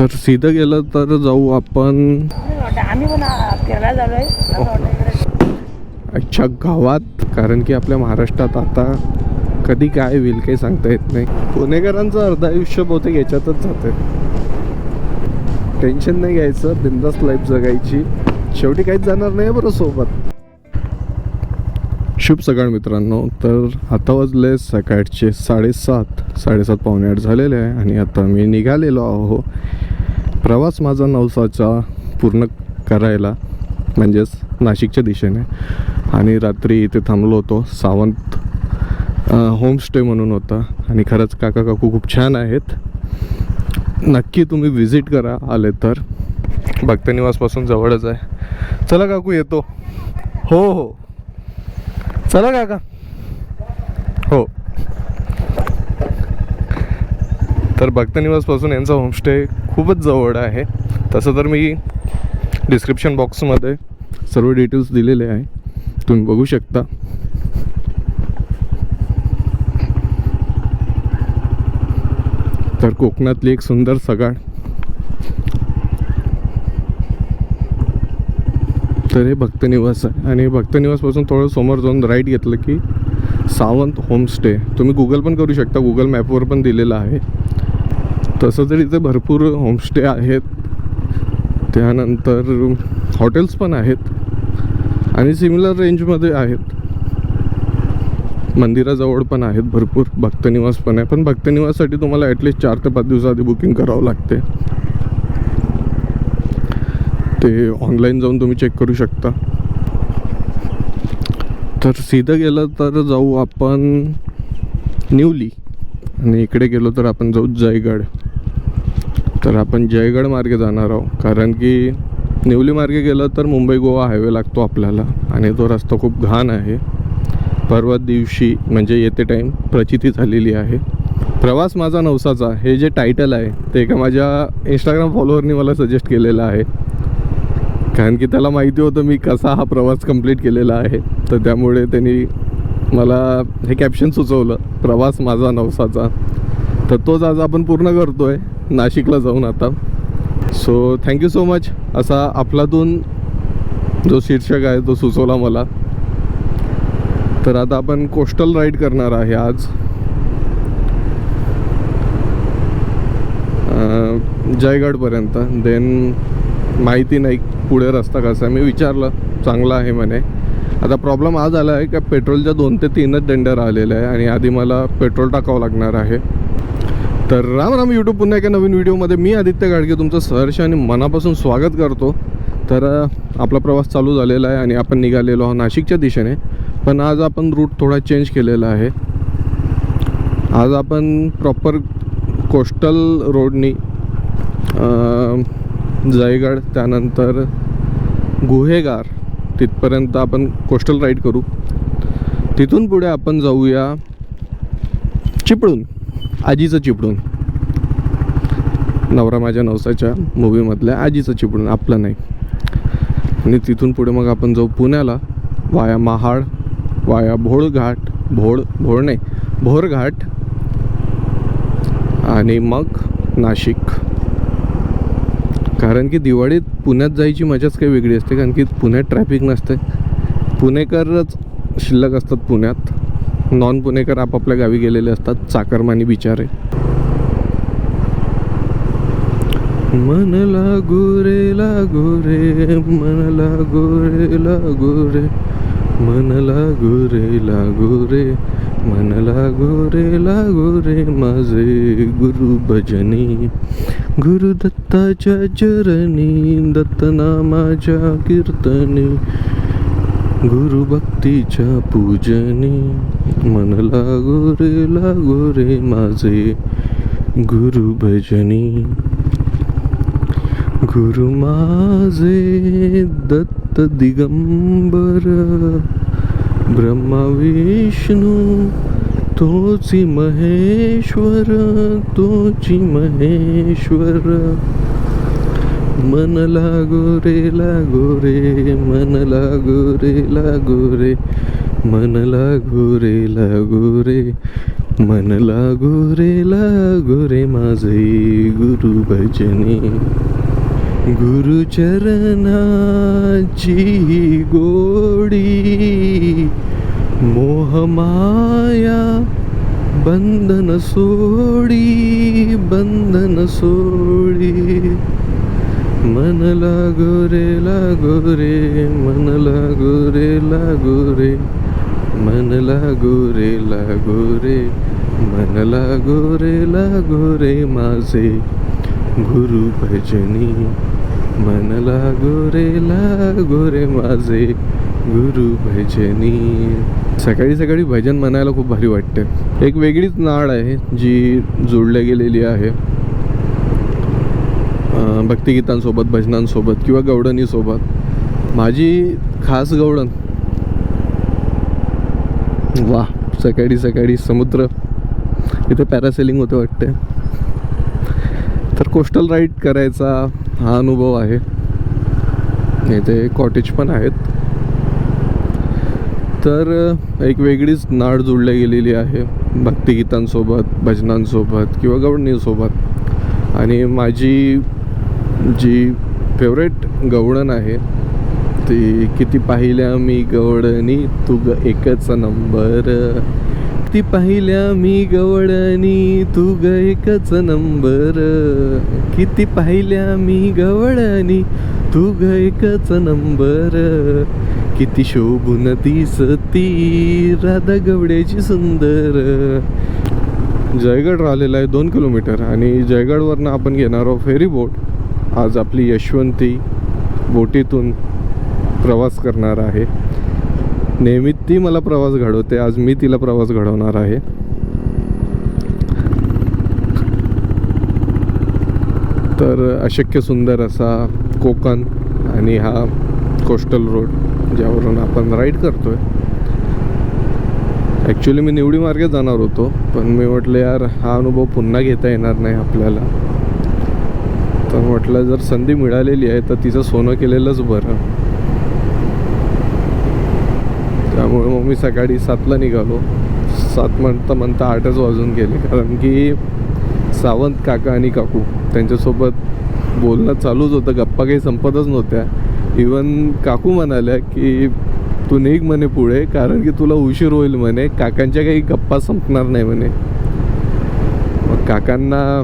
तर सीधं गेलं तर जाऊ आपण. आजच्या गावात कारण की आपल्या महाराष्ट्रात आता कधी काय होईल काही सांगता येत नाही. पुणेकरांचं अर्ध आयुष्य बहुतेक याच्यातच जाते टेन्शन नाही घ्यायचं बिंदास लाईफ जगायची. शेवटी काहीच जाणार नाही बरं सोबत. शुभ सकाळ मित्रांनो. तर आता वाजले सकाळचे साडेसात साडेसात पावणे आठ झालेले आहे आणि आता मी निघालेलो आहो. प्रवास माझा नवसाचा पूर्ण करायला म्हणजेच नाशिकच्या दिशेने. आणि रात्री इथे थांबलो होतो सावंत होमस्टे म्हणून होता. आणि खरंच काका काकू खूप छान आहेत. नक्की तुम्ही विजिट करा आले तर. भक्तनिवासपासून जवळच आहे. चला काकू येतो. हो हो. चला काका. हो. तर भक्तनिवासपासून यांचा होमस्टे खूपच जवळ आहे. तसं तर मी डिस्क्रिप्शन बॉक्समध्ये सर्व डिटेल्स दिलेले आहे. तुम्ही बघू शकता. तर कोकणातली एक सुंदर सकाळ तर हे भक्तनिवास आहे. आणि भक्तनिवासपासून थोडं समोर जाऊन राईट घेतलं की सावंत होमस्टे तुम्ही गुगल पण करू शकता. गुगल मॅपवर पण दिलेलं आहे. तसं तर इथे भरपूर होमस्टे आहेत त्यानंतर हॉटेल्स पण आहेत आणि सिमिलर रेंजमध्ये आहेत. मंदिराजवळ पण आहेत भरपूर भक्तनिवास पण आहे. पण भक्तनिवाससाठी तुम्हाला ॲटलिस्ट चार ते पाच दिवसाआधी बुकिंग करावं लागते. ते ऑनलाईन जाऊन तुम्ही चेक करू शकता. तर सीधं गेलं तर जाऊ आपण निवली आणि इकडे गेलो तर आपण जाऊ जयगड. तर आपण जयगड मार्गे जाणार आहोत. कारण की निवली मार्गे गेलं तर मुंबई गोवा हायवे लागतो आपल्याला. आणि तो रस्ता खूप घाण आहे. परवा दिवशी म्हणजे येते टाईम प्रचिती झालेली आहे. प्रवास माझा नवसाचा. हे जे टायटल आहे ते एका माझ्या इंस्टाग्राम फॉलोअरनी मला सजेस्ट केलेलं आहे. कारण की त्याला माहिती होतं मी कसा हा प्रवास कंप्लीट केलेला आहे. तर त्यामुळे त्यांनी मला हे कॅप्शन सुचवलं. प्रवास माझा नवसाचा. तर तोच आज आपण पूर्ण करतो आहे नाशिकला जाऊन आता. सो थँक्यू सो मच असा आपलातून जो शीर्षक आहे तो सुचवला मला. तर आता आपण कोस्टल राईड करणार आहे आज. जयगडपर्यंत. देन माहिती नाही पुढे रस्ता कसा आहे. मी विचारलं चांगला आहे म्हणे. आता प्रॉब्लेम आज झाला आहे का पेट्रोलच्या दोन ते तीनच दंड आलेले आहे आणि आधी मला पेट्रोल टाकावं लागणार आहे. तर राम राम यूट्यूब पुन्हा एका नवीन व्हिडिओमध्ये मी आदित्य गाडगे तुमचं सहर्ष आणि मनापासून स्वागत करतो. तर आपला प्रवास चालू झालेला आहे आणि आपण निघालेलो आहोत नाशिकच्या दिशेने. पण आज आपण रूट थोडा चेंज केलेला आहे. आज आपण प्रॉपर कोस्टल रोडनी जयगड त्यानंतर गुहेगार तिथपर्यंत आपण कोस्टल राईड करू. तिथून पुढे आपण जाऊया चिपळूण. आजीचं चिपळूण नवरा माझ्या नवसाच्या मूवीमधल्या आजीचं चिपळूण आपलं नाही. आणि तिथून पुढे मग आपण जाऊ पुण्याला वाया महाड वाया भोळघाट भोळ भोळ नाही भोरघाट आणि मग नाशिक. कारण की दिवाळीत पुण्यात जायची मजाच काही वेगळी असते कारण की पुण्यात ट्रॅफिक नसते. पुणेकरच शिल्लक असतात पुण्यात. नॉन पुणेकर आपापल्या गावी गेलेले असतात. चाकरमानी बिचारे. मन लागू रे लागू रे मन लागू रे लागू रे. मन लागू रे लागू रे मन लागू रे लागू रे माझे गुरु भजनी. गुरु दत्ताच्या चरणी दत्तनामाच्या कीर्तनी. गुरुभक्तीच्या पूजनी मन लागो रे लागो रे माझे गुरु भजनी. गुरु माझे दत्त दिगंबर ब्रह्मा विष्णू तोची महेश्वर तोची महेश्वर. मन लागो रे लागो रे मन लागो रे लागो रे. मन लागो रे लागो रे. मन लागो रे लागो रे माझे गुरु भजनी गुरुचरणाची गोडी मोहमाया बंधन सोडी बंधन सोडी. मन लागो रे लागो रे मन लागो रे लागो रे. मन लागो रे लागो रे मन लागो रे लागो रे माझे गुरु भजनी. मन लागो रे लागो रे माझे गुरु भजनी. सकाळी सकाळी भजन म्हणायला खूप भारी वाटते. एक वेगळीच नाळ आहे जी जोडल्या गेलेली आहे. भक्तिगीतांसोबत भजनांसोबत किंवा गवडणीसोबत माझी खास गवडण वा सकाळी सकाळी समुद्र. इथे पॅरासेलिंग होते वाटते तर कोस्टल राईड करायचा हा अनुभव आहे. इथे कॉटेज पण आहेत. तर एक वेगळीच नाड जोडल्या गेलेली आहे. भक्तिगीतांसोबत भजनांसोबत किंवा गवडणीसोबत आणि माझी जी फेवरेट गवळण आहे ती किती पाहिल्या मी गवळणी? तू ग एकच नंबर. ती पाहिल्या मी गवळणी? तू ग एकच नंबर. किती पाहिल्या मी गवळणी? तू ग एकच नंबर. किती शोभून दिसती राधा गवड्याची सुंदर. जयगड राहिलेला आहे दोन किलोमीटर आणि जयगडवरनं आपण घेणार आहोत फेरी बोट आज आपली यशवंती बोटीतून प्रवास करणार आहे. नेहमी ती मला प्रवास घडवते आज मी तिला प्रवास घडवणार आहे. तर अशक्य सुंदर असा कोकण आणि हा कोस्टल रोड ज्यावरून आपण राईड करतोय. ॲक्च्युली मी निवडी मार्गे जाणार होतो पण मी म्हटलं यार हा अनुभव पुन्हा घेता येणार नाही आपल्याला. तर म्हटलं जर संधी मिळालेली आहे तर तिचं सोनं केलेलंच बरं. त्यामुळे मग मी सकाळी सातला निघालो. सात म्हणता म्हणता आठच वाजून गेले कारण की सावंत काका आणि काकू त्यांच्यासोबत बोलणं चालूच होतं गप्पा काही संपतच नव्हत्या. इवन काकू म्हणाल्या की तू निघ म्हणे पुढे कारण की तुला उशीर होईल म्हणे काकांच्या काही गप्पा संपणार नाही म्हणे. मग काकांना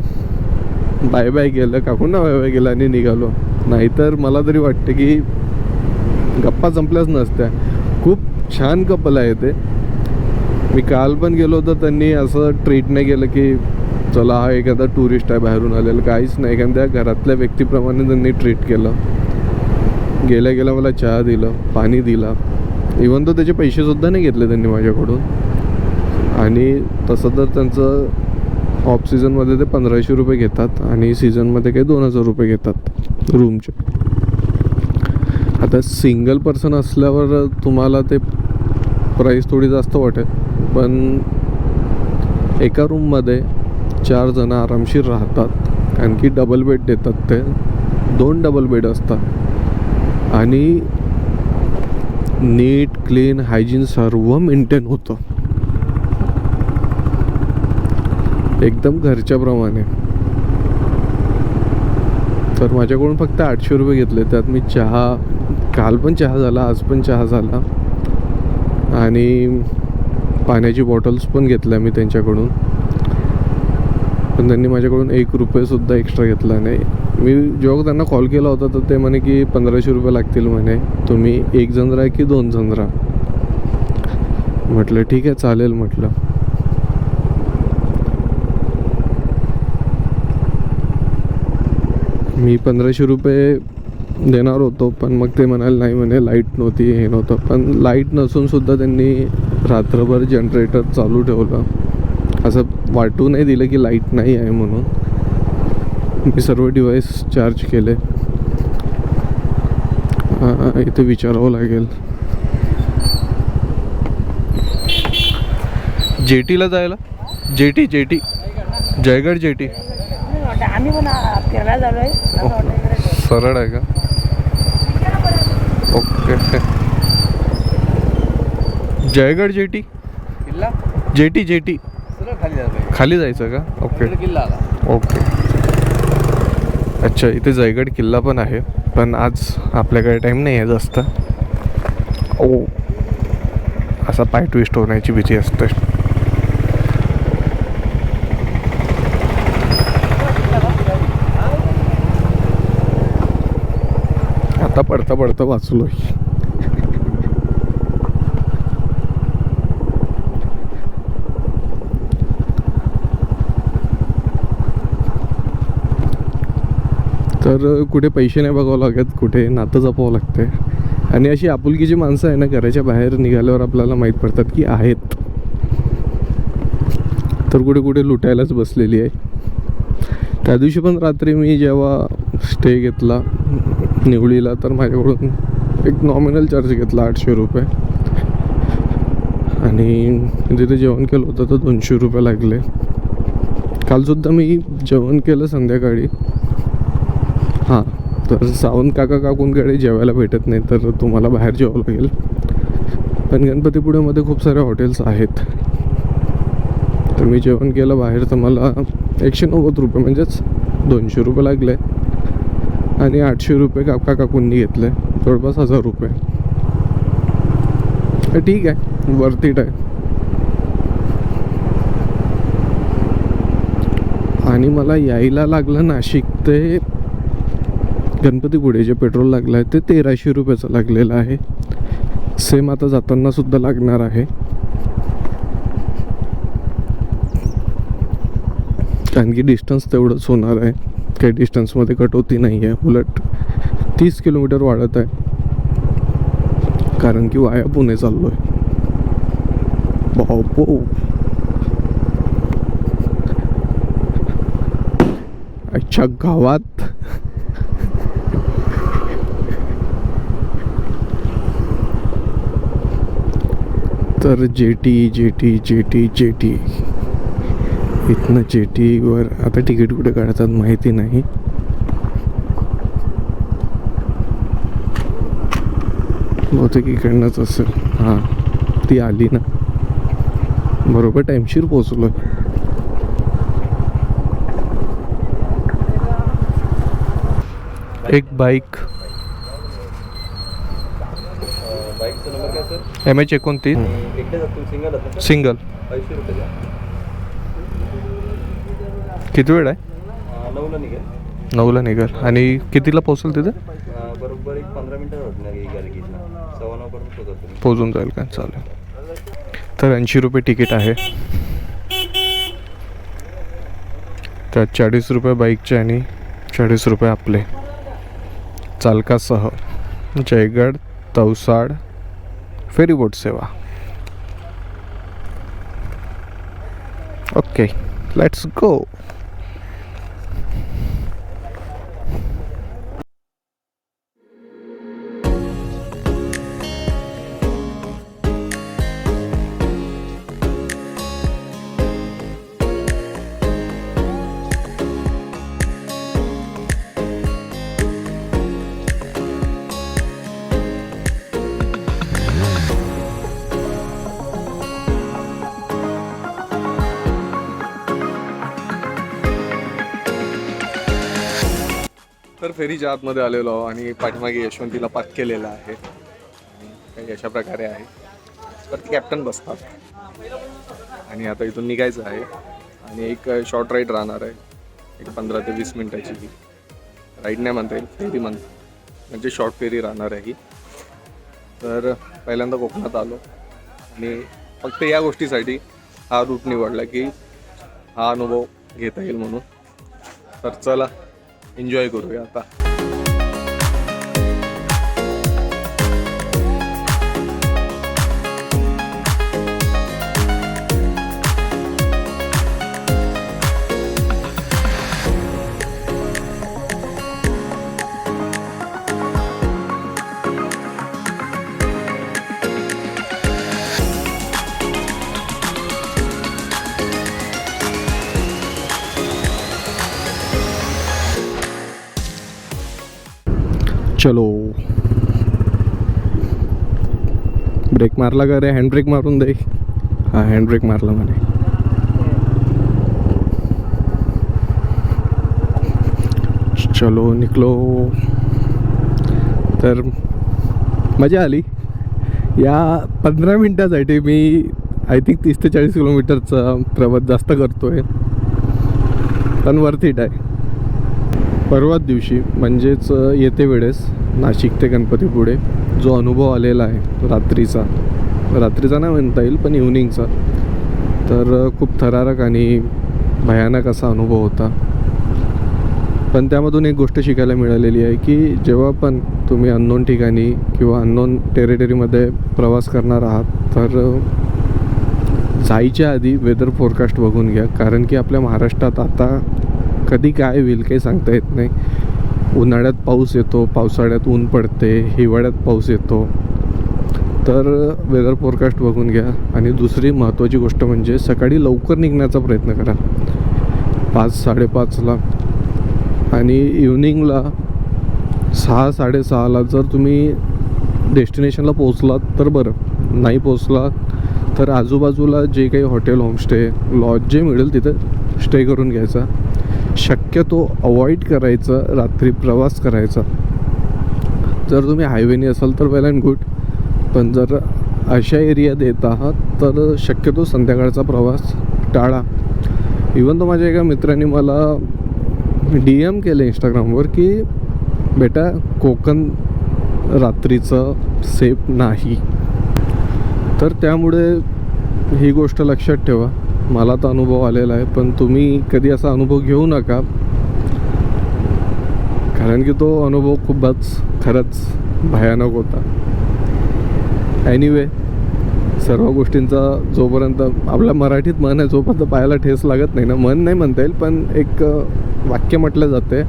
बाय बाय केलं काकूंना बाय बाय केलं आणि निघालो. नाहीतर मला तरी वाटतं की गप्पा संपल्याच नसत्या. खूप छान कपल आहे ते. मी काल पण गेलो होतो त्यांनी असं ट्रीट नाही केलं की चला हा एखादा टुरिस्ट आहे बाहेरून आलेला काहीच नाही. कारण त्या घरातल्या व्यक्तीप्रमाणे त्यांनी ट्रीट केलं. गेल्या गेल्या मला चहा दिलं पाणी दिलं. इवन तर त्याचे पैसेसुद्धा नाही घेतले त्यांनी माझ्याकडून. आणि तसं तर त्यांचं ऑफ सीझनमध्ये ते पंधराशे रुपये घेतात आणि सीझनमध्ये काही दोन हजार रुपये घेतात रूमचे. आता सिंगल पर्सन असल्यावर तुम्हाला ते प्राईस थोडी जास्त वाटेल पण एका रूममध्ये चार जण आरामशीर राहतात आणखी डबल बेड देतात ते दोन डबल बेड असतात. आणि नीट क्लीन हायजीन सर्व मेंटेन होतं. एकदम घरच्याप्रमाणे. तर माझ्याकडून फक्त आठशे रुपये घेतले. त्यात मी चहा काल पण चहा झाला आज पण चहा झाला. आणि पाण्याची बॉटल्स पण घेतल्या मी त्यांच्याकडून. पण त्यांनी माझ्याकडून एक रुपयेसुद्धा एक्स्ट्रा घेतला नाही. मी जेव्हा त्यांना कॉल केला होता तर ते म्हणे की पंधराशे रुपये लागतील म्हणे. तुम्ही एक जण राहा की दोन जण राहा? म्हटलं ठीक आहे चालेल म्हटलं. मी पंधराशे रुपये देणार होतो पण मग ते म्हणाले नाही म्हणे लाइट नव्हती हे नव्हतं. पण लाइट नसूनसुद्धा त्यांनी रात्रभर जनरेटर चालू ठेवलं. असं वाटू नाही दिलं की लाइट नाही आहे म्हणून. मी सर्व डिव्हाइस चार्ज केले. इथे विचारावं लागेल. जेटीला जायला? Jetty jetty. जयगड जेटी. आम्ही पण फिरायला झालो आहे असं सरळ आहे का? ओके. जयगड जेटी? किल्ला? Jetty jetty. सरळ खाली जायचं का? ओके. किल्ला आला. ओके. अच्छा इथे जयगड किल्ला पण आहे पण आज आपल्याकडे टाईम नाही आहे जास्त. ओ. असा पाय ट्विस्ट होण्याची भीती असते. आता पडता पडता वाचलो तर कुठे पैसे नाही बघावं लागत कुठे नातं जपावं लागते आणि अशी आपुलकीची माणसं आहे ना घराच्या बाहेर निघाल्यावर आपल्याला माहीत पडतात की आहेत. तर कुठे कुठे लुटायलाच बसलेली आहे. त्या दिवशी पण रात्री मी जेव्हा स्टे घेतला निवडीला तर माझ्याकडून एक नॉमिनल चार्ज घेतला आठशे रुपये. आणि म्हणजे तिथे जेवण केलं होतं तर दोनशे रुपये लागले. कालसुद्धा मी जेवण केलं संध्याकाळी. हां तर सावंत काका काकूंकडे जेवायला भेटत नाही तर तुम्हाला बाहेर जेवावं लागेल. पण गणपतीपुळेमध्ये खूप सारे हॉटेल्स आहेत. तर मी जेवण केलं बाहेर तर मला एकशे नव्वद रुपये म्हणजेच दोनशे रुपये लागले. आणि आठशे रुपये काका काकूंनी घेतले. जवळपास हजार रुपये. ठीक आहे. वरती आहे. आणि मला यायला लागलं नाशिक ते गणपतीपुळे जे पेट्रोल लागलं आहे. ते तेराशे रुपयाचं लागलेलं आहे. सेम आता जाताना सुद्धा लागणार आहे. कारण की डिस्टन्स तेवढंच होणार आहे. काही डिस्टन्समध्ये कटोती नाही आहे. उलट तीस किलोमीटर वाढत आहे. कारण की वाया पुणे चाललो आहे बापो. अच्छा गावात तर जेटी जेटी जेटी जेटी. इथनं जेटीवर आता तिकीट कुठे काढतात माहिती नाही. बहुतेक इकडनंच असेल. हां ती आली ना. बरोबर टाईमशीर पोचलो एक बाईक. बाईकचा नंबर काय सर? एम एच एकोणतीस. सिंगल जातो सिंगल ऐंशी रुपये द्या किती वेळ आहे? नऊला निघेल. नऊला निघाल. आणि कितीला पोहोचेल तिथे? बरोबर एक पंधरा मिनटं होत नाही गाडी घेतला सव्वा नऊपर्यंत पोहोचतो तुम्ही. पोचून जाईल का? चालेल. तर ऐंशी रुपये तिकीट आहे. त्यात चाळीस रुपये बाईकचे आणि चाळीस रुपये आपले. चालकासह. जयगड तवसाड फेरीबोट सेवा. ओके लेट्स गो तर फेरीच्या आतमध्ये आलेलो आहो आणि पाठीमागे यशवंतीला पाठ केलेला आहे. काही अशा प्रकारे आहे. तर कॅप्टन बसतात. आणि आता इथून निघायचं आहे. आणि एक शॉर्ट राईड राहणार आहे. एक पंधरा ते वीस मिनटाची ही. राईड नाही म्हणता येईल फेरी म्हण म्हणजे शॉर्ट फेरी राहणार आहे ही. तर पहिल्यांदा कोकणात आलो. आणि फक्त या गोष्टीसाठी हा रूट निवडला की हा अनुभव घेता येईल म्हणून. तर चला एन्जॉय करूया आता. चलो। ब्रेक मारला का? रे हँड ब्रेक मारून दे. हा हँड ब्रेक मारला म्हणे. चलो निकलो. तर मजा आली. या पंधरा मिनटासाठी मी आय थिंक तीस ते चाळीस किलोमीटरचा प्रवास जास्त करतोय. पण वर्थ इट आहे. परवाच दिवशी म्हणजेच येते वेळेस नाशिक ते गणपतीपुढे जो अनुभव आलेला आहे रात्रीचा. रात्रीचा नाही म्हणता येईल पण इव्हनिंगचा तर खूप थरारक आणि भयानक असा अनुभव होता. पण त्यामधून एक गोष्ट शिकायला मिळालेली आहे की जेव्हा पण तुम्ही अननोन ठिकाणी किंवा अननोन टेरिटरीमध्ये प्रवास करणार आहात तर जायच्या आधी वेदर फोरकास्ट बघून घ्या. कारण की आपल्या महाराष्ट्रात आता कधी काय होईल काही सांगता येत नाही. उन्हाळ्यात पाऊस येतो पावसाळ्यात ऊन पडते हिवाळ्यात पाऊस येतो. तर वेदर फोरकास्ट बघून घ्या. आणि दुसरी महत्त्वाची गोष्ट म्हणजे सकाळी लवकर निघण्याचा प्रयत्न करा. पाच साडेपाचला. आणि इव्हनिंगला सहा साडेसहाला जर तुम्ही डेस्टिनेशनला पोचलात तर बरं. नाही पोचला तर आजूबाजूला जे काही हॉटेल होमस्टे लॉज जे मिळेल तिथं स्टे करून घ्यायचा. शक्यतो अवॉइड करायचं रात्री प्रवास करायचा. जर तुम्ही हायवेने असाल तर वेल अँड गुड पण जर अशा एरियात येत आहात तर शक्यतो संध्याकाळचा प्रवास टाळा. इवन तो माझ्या एका मित्राने मला डी एम केलं इंस्टाग्रामवर की बेटा कोकण रात्रीचं सेफ नाही. तर त्यामुळे ही गोष्ट लक्षात ठेवा. मला तर अनुभव आलेला आहे पण तुम्ही कधी असा अनुभव घेऊ नका. कारण की तो अनुभव खूपच खरंच भयानक होता. एनिवे सर्व गोष्टींचा जोपर्यंत आपल्या मराठीत मन आहे जोपर्यंत पायाला ठेस लागत नाही ना मन नाही म्हणता येईल पण एक वाक्य म्हटलं जाते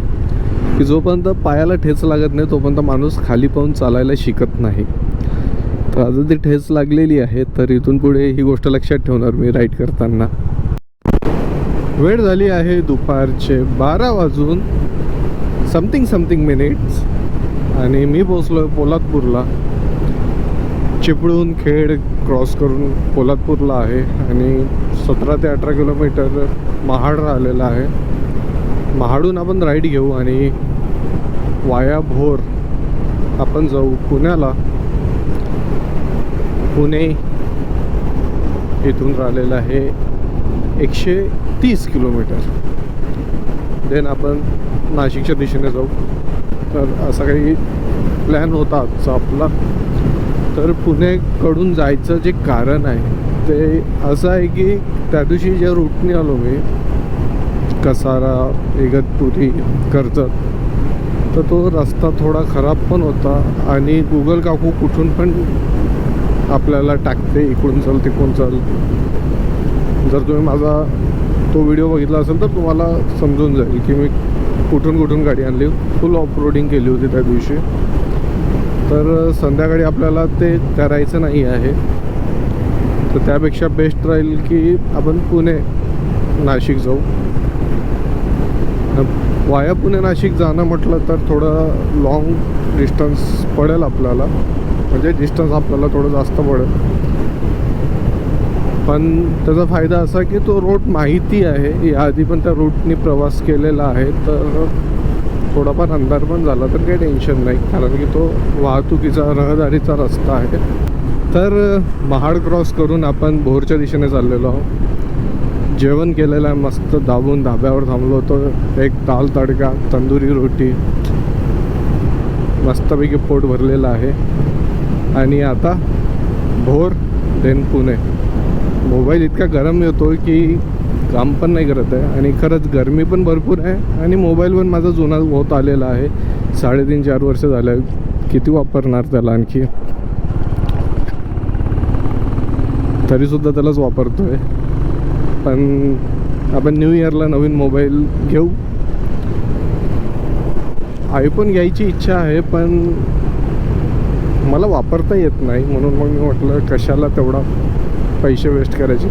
की जोपर्यंत पायाला ठेच लागत नाही तोपर्यंत माणूस खाली पाहून चालायला शिकत नाही. तर आता ती ठेच लागलेली आहे तर इथून पुढे ही गोष्ट लक्षात ठेवणार मी राईड करताना. वेळ झाली आहे दुपारचे बारा वाजून समथिंग समथिंग मिनिट्स आणि मी पोचलो आहे पोलादपूरला. चिपळून खेड क्रॉस करून पोलादपूरला आहे आणि सतरा ते अठरा किलोमीटर महाड राहिलेला आहे. महाडून आपण राईड घेऊ आणि वाया भोर आपण जाऊ पुण्याला. पुणे इथून राहिलेलं आहे एकशे तीस किलोमीटर. देन आपण नाशिकच्या दिशेने जाऊ. तर असा काही प्लॅन होता आजचा आपला. तर पुणेकडून जायचं जे कारण आहे ते असं आहे की त्या दिवशी ज्या रूटने आलो मी कसारा इगतपुरी कर्जत तर तो रस्ता थोडा खराब पण होता आणि गुगल काकू कुठून पण आपल्याला टाकते इकडून चल तिकडून चल जर तुम्ही माझा तो व्हिडिओ बघितला असेल तर तुम्हाला समजून जाईल की मी कुठून कुठून गाडी आणली. फुल ऑफ रोडिंग केली होती त्या दिवशी. तर संध्याकाळी आपल्याला ते करायचं नाही आहे. तर त्यापेक्षा बेस्ट राहील की आपण पुणे नाशिक जाऊ. वाया पुणे नाशिक जाणं म्हटलं तर थोडं लाँग डिस्टन्स पडेल आपल्याला. म्हणजे डिस्टन्स आपल्याला थोडं जास्त पडेल. पण त्याचा फायदा असा की तो रूट माहिती आहे. याआधी पण त्या रूटनी प्रवास केलेला आहे. तर थोडाफार अंधार पण झाला तर काही टेन्शन नाही. कारण की तो वाहतुकीचा रहदारीचा रस्ता आहे. तर महाड क्रॉस करून आपण भोरच्या दिशेने चाललेलो आहोत. जेवण केलेलं आहे. मस्त दाबून धाब्यावर थांबलो होतो. एक दाल तडका तंदुरी रोटी मस्तपैकी पोट भरलेलं आहे. आणि आता भोर देन पुणे. मोबाईल इतका गरम येतो की काम पण नाही करत आहे. आणि खरंच गरमी पण भरपूर आहे आणि मोबाईल पण माझा जुना होत आलेला आहे. साडेतीन चार वर्ष झालं किती वापरणार त्याला आणखी? तरीसुद्धा त्यालाच वापरतो आहे पण आपण न्यू इयरला नवीन मोबाईल घेऊ. आयफोन घ्यायची इच्छा आहे पण मला वापरता येत नाही म्हणून मग मी म्हटलं कशाला तेवढा पैसे वेस्ट करायचे?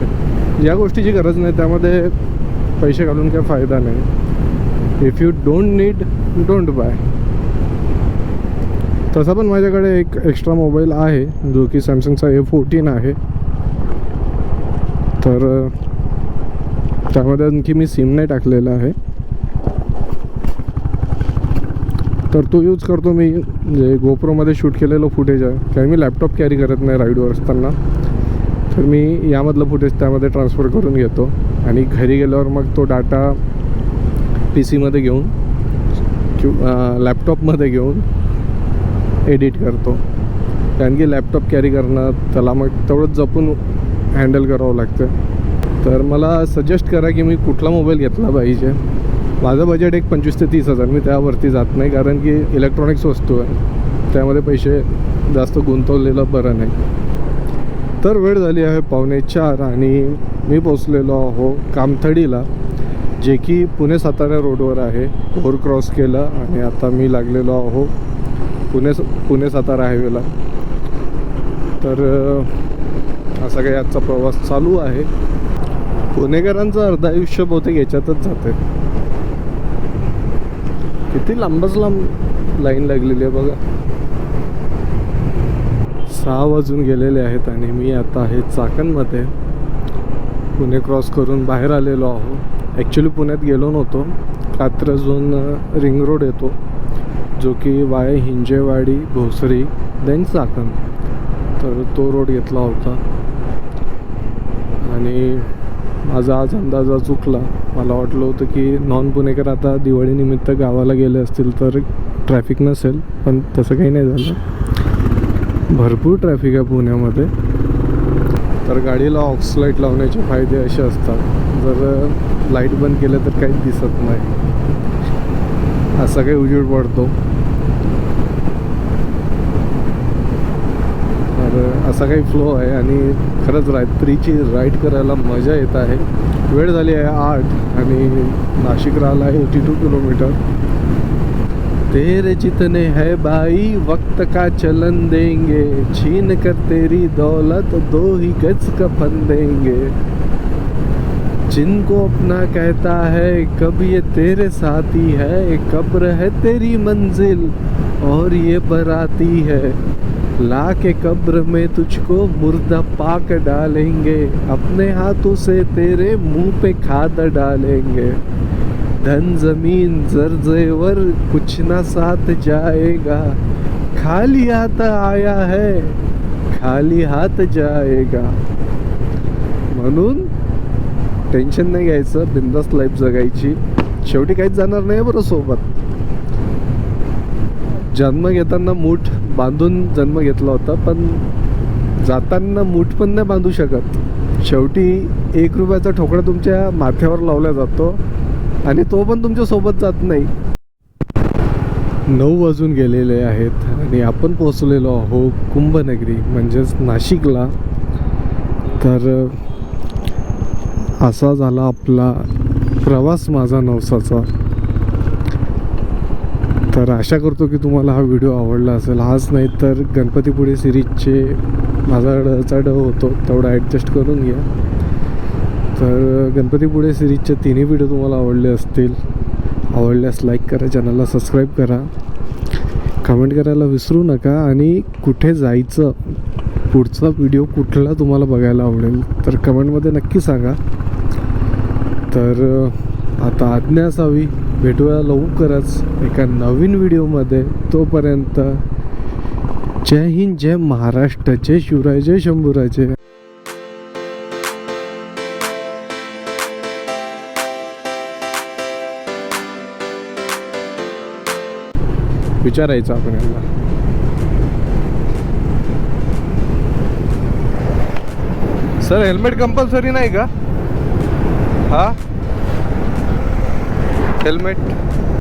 या गोष्टीची गरज नाही त्यामध्ये पैसे घालून काही फायदा नाही. If you don't need don't buy तसा पण माझ्याकडे एक एक्स्ट्रा मोबाईल आहे जो की सॅमसंगचा ए फोर्टीन आहे. तर त्यामध्ये आणखी मी सिम नाही टाकलेला आहे. तर तो यूज करतो मी जे गोप्रोमध्ये शूट केलेलं फुटेज आहे. कारण मी लॅपटॉप कॅरी करत नाही राईडवर असताना. तर मी यामधलं फुटेज त्यामध्ये ट्रान्सफर करून घेतो. आणि घरी गेल्यावर मग तो डाटा पी सीमध्ये घेऊन किंवा लॅपटॉपमध्ये घेऊन एडिट करतो. कारण की लॅपटॉप कॅरी करणं त्याला मग तेवढंच जपून हँडल करावं लागतं. तर मला सजेस्ट करा की मी कुठला मोबाईल घेतला पाहिजे. माझं बजेट एक पंचवीस ते तीस हजार. मी त्यावरती जात नाही कारण की इलेक्ट्रॉनिक्स वस्तू आहे. त्यामध्ये पैसे जास्त गुंतवलेलं बरं नाही. तर वेळ झाली आहे पावणे चार आणि मी पोचलेलो आहो कामथडीला जे की पुणे सातारा रोडवर आहे. ओव्हर क्रॉस केलं आणि आता मी लागलेलो आहो पुणे पुणे सातारा हायवेला तर असा काही आजचा प्रवास चालू आहे. पुणेकरांचं अर्ध आयुष्य बहुतेक याच्यातच जाते किती लांबच लांब लाईन लागलेली आहे बघा. सहा वाजून गेलेले आहेत आणि मी आता आहे चाकणमध्ये पुणे क्रॉस करून बाहेर आलेलो आहो. ॲक्च्युली पुण्यात गेलो नव्हतो. कात्रजून रिंग रोड येतो जो की वाय हिंजेवाडी भोसरी देन चाकण. तर तो रोड घेतला होता. आणि माझा आज अंदाजा चुकला. मला वाटलं होतं की नॉन पुणेकर आता दिवाळीनिमित्त गावाला गेले असतील तर ट्रॅफिक नसेल पण तसं काही नाही झालं. भरपूर ट्रॅफिक आहे पुण्यामध्ये. तर गाडीला ऑक्स लाइट लावण्याचे फायदे असे असतात. जर लाइट बंद केलं तर काहीच दिसत नाही. असा काही उजेड पडतो तर असा काही फ्लो आहे आणि खरंच रात्रीची राईड करायला मजा येत आहे. वेळ झाली आहे आठ आणि नाशिक राहिला आहे एटी टू किलोमीटर तेरे जितने है भाई वक्त का चलन देंगे। छीन कर तेरी दौलत दो ही गज कफन देंगे। जिनको अपना कहता है कब ये तेरे साथी है? कब्र है तेरी मंजिल और ये बराती है। ला के कब्र में तुझको मुर्दा पाक डालेंगे। अपने हाथों से तेरे मुंह पे खाद डालेंगे। धन जमीन जर जेवर कुछ ना साथ जाएगा। खाली हाथ आया है खाली हात जाएगा। म्हणून टेन्शन नाही घ्यायचं बिंदास लाईफ जगायची. शेवटी काहीच जाणार नाही बरं सोबत. जन्म घेताना मूठ बांधून जन्म घेतला होता पण जाताना मूठ पण नाही बांधू शकत. शेवटी एक रुपयाचा ठोकळा तुमच्या माथ्यावर लावला जातो आणि तो पण तुमच्यासोबत जात नाही. नऊ वाजून गेलेले आहेत आणि आपण पोचलेलो आहो कुंभनगरी म्हणजेच नाशिकला. तर असा झाला आपला प्रवास माझा नवसाचा. तर आशा करतो की तुम्हाला हा व्हिडिओ आवडला असेल. हाच नाही तर गणपतीपुळे सिरीजचे माझा डचा डव होतो तेवढा ॲडजस्ट करून घ्या. तर गणपतीपुळे सिरीजचे तिन्ही व्हिडिओ तुम्हाला आवडले असतील. आवडल्यास लाईक करा चॅनलला सबस्क्राईब करा. कमेंट करायला विसरू नका आणि कुठे जायचं पुढचा व्हिडिओ कुठला तुम्हाला बघायला आवडेल तर कमेंटमध्ये नक्की सांगा. तर आता आज्ञा असावी. भेटूया लवकरच एका नवीन व्हिडिओमध्ये. तोपर्यंत जय हिंद जय महाराष्ट्र जय शिवराय जय शंभूराजे विचारायचं आपण यांना सर हेल्मेट कंपल्सरी नाही का? हा? हेल्मेट